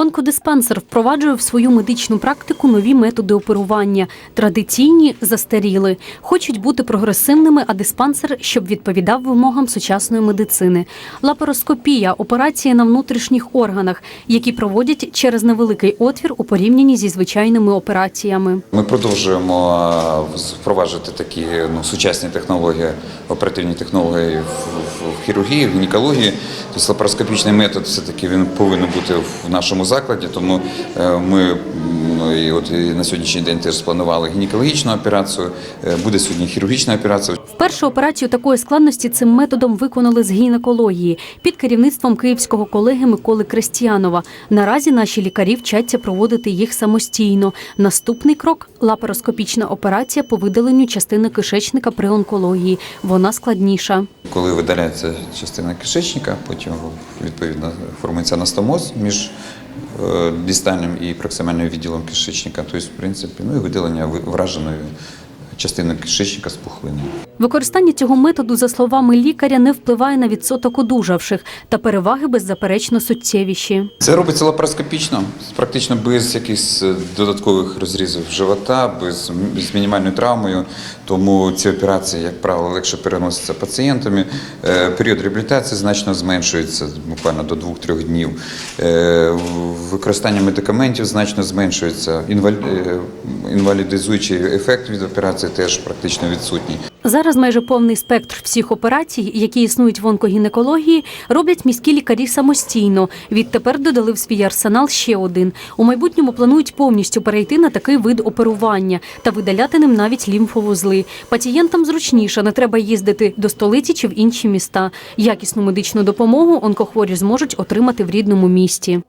Онкодиспансер впроваджує в свою медичну практику нові методи оперування. Традиційні застаріли. Хочуть бути прогресивними, а диспансер, щоб відповідав вимогам сучасної медицини. Лапароскопія операції на внутрішніх органах, які проводять через невеликий отвір у порівнянні зі звичайними операціями. Ми продовжуємо е, впроваджувати такі ну, сучасні технології, оперативні технології в, хірургії, в гінекології. Тобто лапароскопічний метод все-таки він повинен бути в нашому закладі, тому е, ми і от і на сьогоднішній день теж спланували гінекологічну операцію, е, буде сьогодні хірургічна операція. Вперше операцію такої складності цим методом виконали з гінекології під керівництвом київського колеги Миколи Крестіанова. Наразі наші лікарі вчаться проводити їх самостійно. Наступний крок лапароскопічна операція по видаленню частини кишечника при онкології. Вона складніша. Коли видаляється частина кишечника, потім відповідно формується анастомоз між дистальним і проксимальним відділом кишечника, тобто, в принципі, ну і видалення ви- враженої частини кишечника з пухлини. Використання цього методу, за словами лікаря, не впливає на відсоток одужавших, та переваги беззаперечно суттєвіші. Це робиться лапароскопічно, практично без якихось е, додаткових розрізів живота, без, з мінімальною травмою. Тому ці операції, як правило, легше переносяться пацієнтами. Е, Період реабілітації значно зменшується буквально до 2-3 днів. Е, Використання медикаментів значно зменшується. Е, Інвалідизуючий ефект від операції теж практично відсутній. Зараз майже повний спектр всіх операцій, які існують в онкогінекології, роблять міські лікарі самостійно. Відтепер додали в свій арсенал ще один. У майбутньому планують повністю перейти на такий вид оперування та видаляти ним навіть лімфовузли. Пацієнтам зручніше, не треба їздити до столиці чи в інші міста. Якісну медичну допомогу онкохворі зможуть отримати в рідному місті.